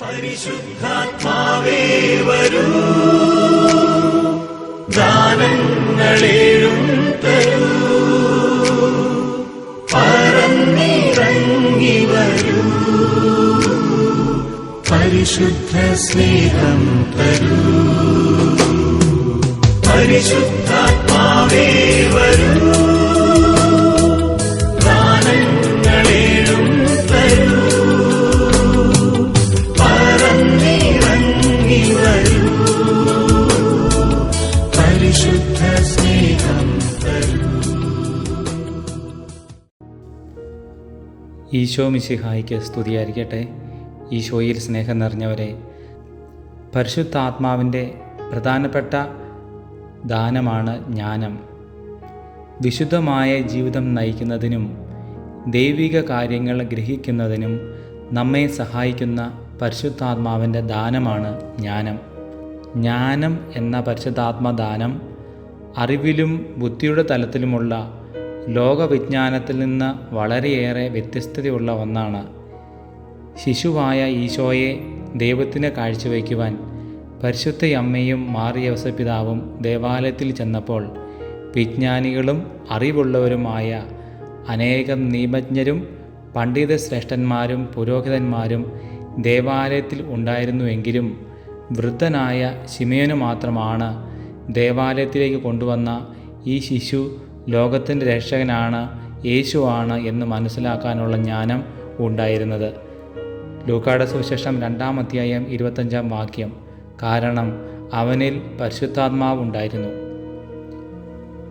പരിശുദ്ധാത്മാവേ വരൂ. ദാനങ്ങളേഴും തരൂ. പറന്നിറങ്ങി വരൂ. പരിശുദ്ധ സ്നേഹം വരൂ. ഈശോ മിശിഹായിക്ക് സ്തുതിയായിരിക്കട്ടെ. ഈശോയിൽ സ്നേഹം നിറഞ്ഞവരെ പരിശുദ്ധ ആത്മാവിന്റെ പ്രധാനപ്പെട്ട ദാനമാണ് ജ്ഞാനം. വിശുദ്ധമായ ജീവിതം നയിക്കുന്നതിനും ദൈവിക കാര്യങ്ങൾ ഗ്രഹിക്കുന്നതിനും നമ്മെ സഹായിക്കുന്ന പരിശുദ്ധാത്മാവിന്റെ ദാനമാണ് ജ്ഞാനം. ജ്ഞാനം എന്ന പരിശുദ്ധാത്മദാനം അറിവിലും ബുദ്ധിയുടെ തലത്തിലുമുള്ള ലോകവിജ്ഞാനത്തിൽ നിന്ന് വളരെയേറെ വ്യത്യസ്തതയുള്ള ഒന്നാണ്. ശിശുവായ ഈശോയെ ദൈവത്തിന് കാഴ്ചവയ്ക്കുവാൻ പരിശുദ്ധ അമ്മയും മാറിയവസ പിതാവും ദേവാലയത്തിൽ ചെന്നപ്പോൾ വിജ്ഞാനികളും അറിവുള്ളവരുമായ അനേകം നിയമജ്ഞരും പണ്ഡിത ശ്രേഷ്ഠന്മാരും പുരോഹിതന്മാരും ദേവാലയത്തിൽ ഉണ്ടായിരുന്നുവെങ്കിലും വൃദ്ധനായ ശിമയനു മാത്രമാണ് ദേവാലയത്തിലേക്ക് കൊണ്ടുവന്ന ഈ ശിശു ലോകത്തിന്റെ രക്ഷകനാണ് യേശുവാണ് എന്ന് മനസ്സിലാക്കാനുള്ള ജ്ഞാനം ഉണ്ടായിരുന്നത്. ലൂക്കാട സുവിശേഷം രണ്ടാം അധ്യായം ഇരുപത്തഞ്ചാം വാക്യം. കാരണം അവനിൽ പരിശുദ്ധാത്മാവ് ഉണ്ടായിരുന്നു.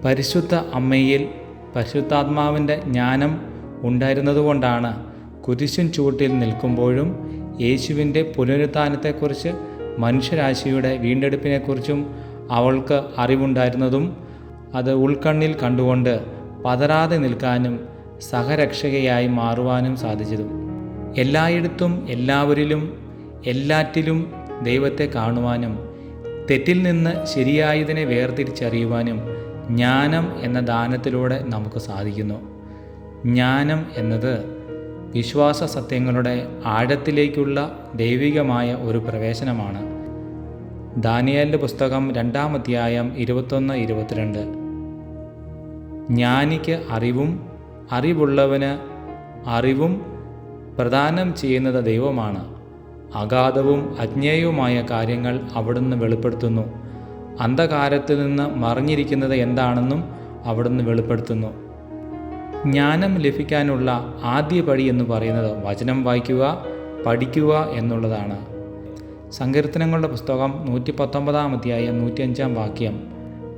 പരിശുദ്ധ അമ്മയിൽ പരിശുദ്ധാത്മാവിന്റെ ജ്ഞാനം ഉണ്ടായിരുന്നതുകൊണ്ടാണ് കുരിശും ചൂട്ടിൽ നിൽക്കുമ്പോഴും യേശുവിന്റെ പുനരുത്ഥാനത്തെക്കുറിച്ച് മനുഷ്യരാശിയുടെ വീണ്ടെടുപ്പിനെക്കുറിച്ചും അവൾക്ക് അറിവുണ്ടായിരുന്നതും അത് ഉൾക്കണ്ണിൽ കണ്ടുകൊണ്ട് പതരാതെ നിൽക്കാനും സഹരക്ഷകയായി മാറുവാനും സാധിച്ചതും. എല്ലായിടത്തും എല്ലാവരിലും എല്ലാറ്റിലും ദൈവത്തെ കാണുവാനും തെറ്റിൽ നിന്ന് ശരിയായതിനെ വേർതിരിച്ചറിയുവാനും ജ്ഞാനം എന്ന ദാനത്തിലൂടെ നമുക്ക് സാധിക്കുന്നു. ജ്ഞാനം എന്നത് വിശ്വാസ സത്യങ്ങളുടെ ആഴത്തിലേക്കുള്ള ദൈവികമായ ഒരു പ്രവേശനമാണ്. ദാനിയലിന്റെ പുസ്തകം രണ്ടാം അധ്യായം ഇരുപത്തൊന്ന് ഇരുപത്തിരണ്ട്. ജ്ഞാനിക്ക് അറിവും അറിവുള്ളവന് അറിവും പ്രദാനം ചെയ്യുന്നത് ദൈവമാണ്. അഗാധവും അജ്ഞേയവുമായ കാര്യങ്ങൾ അവിടുന്ന് വെളിപ്പെടുത്തുന്നു. അന്ധകാരത്തിൽ നിന്ന് മറിഞ്ഞിരിക്കുന്നത് എന്താണെന്നും അവിടുന്ന് വെളിപ്പെടുത്തുന്നു. ജ്ഞാനം ലഭിക്കാനുള്ള ആദ്യ പടി എന്ന് പറയുന്നത് വചനം വായിക്കുക പഠിക്കുക എന്നുള്ളതാണ്. സങ്കീർത്തനങ്ങളുടെ പുസ്തകം നൂറ്റി പത്തൊമ്പതാം അധ്യായം നൂറ്റിയഞ്ചാം വാക്യം.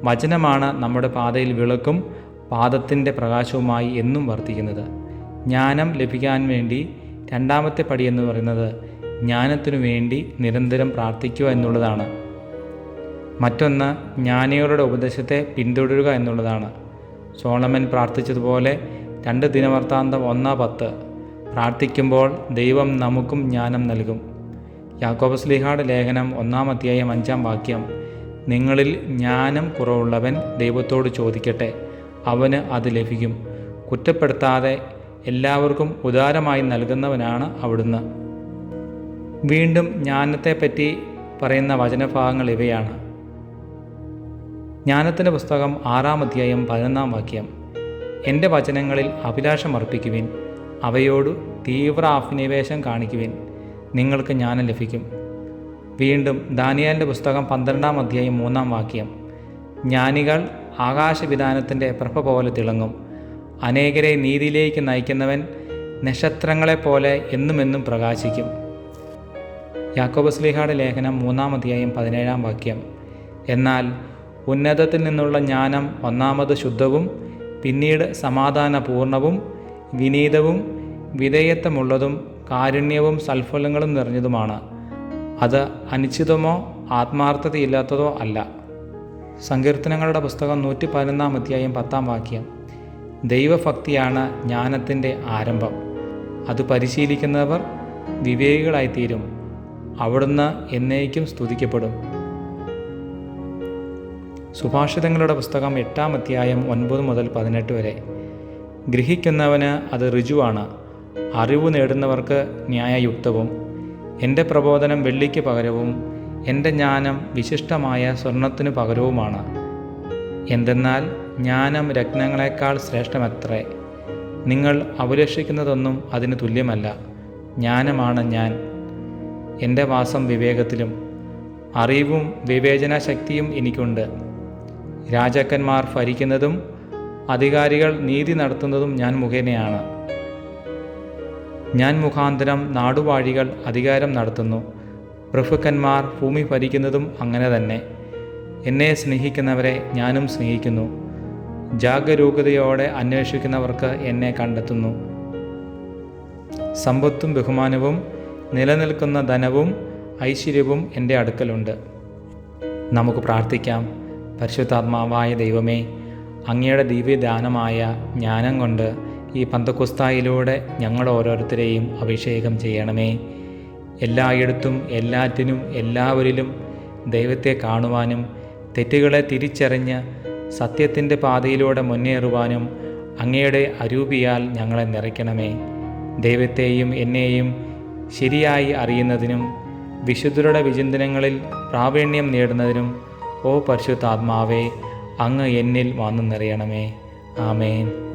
വചനമാണ് നമ്മുടെ പാതയിൽ വിളക്കും പാദത്തിന്റെ പ്രകാശവുമായി എന്നും വർത്തിക്കുന്നത്. ജ്ഞാനം ലഭിക്കാൻ വേണ്ടി രണ്ടാമത്തെ പടി എന്ന് പറയുന്നത് ജ്ഞാനത്തിനു വേണ്ടി നിരന്തരം പ്രാർത്ഥിക്കുക എന്നുള്ളതാണ്. മറ്റൊന്ന് ജ്ഞാനികളുടെ ഉപദേശത്തെ പിന്തുടരുക എന്നുള്ളതാണ്. സോളമൻ പ്രാർത്ഥിച്ചതുപോലെ രണ്ട് ദിനവൃത്താന്തം ഒന്ന് പത്ത്. പ്രാർത്ഥിക്കുമ്പോൾ ദൈവം നമുക്കും ജ്ഞാനം നൽകും. യാക്കോബ് സ്ലിഹാട് ലേഖനം ഒന്നാം അധ്യായം അഞ്ചാം വാക്യം നിങ്ങളിൽ ജ്ഞാനം കുറവുള്ളവൻ ദൈവത്തോട് ചോദിക്കട്ടെ. അവന് അത് ലഭിക്കും. കുറ്റപ്പെടുത്താതെ എല്ലാവർക്കും ഉദാരമായി നൽകുന്നവനാണ് അവിടുന്ന്. വീണ്ടും ജ്ഞാനത്തെപ്പറ്റി പറയുന്ന വചനഭാഗങ്ങൾ ഇവയാണ്. ജ്ഞാനത്തിന്റെ പുസ്തകം ആറാം അധ്യായം പതിനൊന്നാം വാക്യം. എന്റെ വചനങ്ങളിൽ അഭിലാഷം അർപ്പിക്കുവിൻ അവയോട് തീവ്ര അഭിനിവേശം കാണിക്കുവിൻ നിങ്ങൾക്ക് ജ്ഞാനം ലഭിക്കും. വീണ്ടും ദാനിയാലിന്റെ പുസ്തകം പന്ത്രണ്ടാം അധ്യായം മൂന്നാം വാക്യം. ജ്ഞാനികൾ ആകാശവിധാനത്തിന്റെ പ്രഭ പോലെ തിളങ്ങും. അനേകരെ നീതിയിലേക്ക് നയിക്കുന്നവൻ നക്ഷത്രങ്ങളെപ്പോലെ എന്നുമെന്നും പ്രകാശിക്കും. യാക്കോബ് യാക്കോബസ്ലിഹയുടെ ലേഖനം മൂന്നാമധ്യായം പതിനേഴാം വാക്യം. എന്നാൽ ഉന്നതത്തിൽ നിന്നുള്ള ജ്ഞാനം ഒന്നാമത് ശുദ്ധവും പിന്നീട് സമാധാനപൂർണവും വിനീതവും വിധേയത്വമുള്ളതും കാരുണ്യവും സൽഫലങ്ങളും നിറഞ്ഞതുമാണ്. അത് അനിശ്ചിതമോ ആത്മാർത്ഥതയില്ലാത്തതോ അല്ല. സങ്കീർത്തനങ്ങളുടെ പുസ്തകം നൂറ്റി പതിനൊന്നാം അധ്യായം പത്താം വാക്യം. ദൈവഭക്തിയാണ് ജ്ഞാനത്തിന്റെ ആരംഭം. അത് പരിശീലിക്കുന്നവർ വിവേകികളായിത്തീരും. അവിടുന്ന് എന്നേക്കും സ്തുതിക്കപ്പെടും. സുഭാഷിതങ്ങളുടെ പുസ്തകം എട്ടാം അധ്യായം ഒൻപത് മുതൽ പതിനെട്ട് വരെ. ഗ്രഹിക്കുന്നവന് അത് ഋജുവാണ്. അറിവ് നേടുന്നവർക്ക് ന്യായയുക്തവും. എന്റെ പ്രബോധനം വെള്ളിക്ക് പകരവും എന്റെ ജ്ഞാനം വിശിഷ്ടമായ സ്വർണത്തിനു പകരവുമാണ്. എന്തെന്നാൽ ജ്ഞാനം രത്നങ്ങളെക്കാൾ ശ്രേഷ്ഠമത്രേ. നിങ്ങൾ അഭിലഷിക്കുന്നതൊന്നും അതിന് തുല്യമല്ല. ജ്ഞാനമാണ് ഞാൻ. എന്റെ വാസം വിവേകത്തിലും അറിവും വിവേചന ശക്തിയും എനിക്കുണ്ട്. രാജാക്കന്മാർ ഭരിക്കുന്നതും അധികാരികൾ നീതി നടത്തുന്നതും ഞാൻ മുഖേനയാണ്. ഞാൻ മുഖാന്തരം നാടുവാഴികൾ അധികാരം നടത്തുന്നു. പ്രഭുക്കന്മാർ ഭൂമി ഭരിക്കുന്നതും അങ്ങനെ തന്നെ. എന്നെ സ്നേഹിക്കുന്നവരെ ഞാനും സ്നേഹിക്കുന്നു. ജാഗരൂകതയോടെ അന്വേഷിക്കുന്നവർക്ക് എന്നെ കണ്ടെത്തുന്നു. സമ്പത്തും ബഹുമാനവും നിലനിൽക്കുന്ന ധനവും ഐശ്വര്യവും എന്റെ അടുക്കലുണ്ട്. നമുക്ക് പ്രാർത്ഥിക്കാം. പരിശുദ്ധാത്മാവായ ദൈവമേ അങ്ങയുടെ ദിവ്യദാനമായ ജ്ഞാനം കൊണ്ട് ഈ പന്തക്കുസ്തായിലൂടെ ഞങ്ങൾ ഓരോരുത്തരെയും അഭിഷേകം ചെയ്യണമേ. എല്ലായിടത്തും എല്ലാറ്റിനും എല്ലാവരിലും ദൈവത്തെ കാണുവാനും തെറ്റുകളെ തിരിച്ചറിഞ്ഞ് സത്യത്തിന്റെ പാതയിലൂടെ മുന്നേറുവാനും അങ്ങയുടെ അരൂപിയാൽ ഞങ്ങളെ നിറയ്ക്കണമേ. ദൈവത്തെയും എന്നെയും ശരിയായി അറിയുന്നതിനും വിശുദ്ധരുടെ വിചിന്തനങ്ങളിൽ പ്രാവീണ്യം നേടുന്നതിനും ഓ പരിശുദ്ധാത്മാവേ അങ്ങ് എന്നിൽ വന്നു നിറയണമേ. ആമേൻ.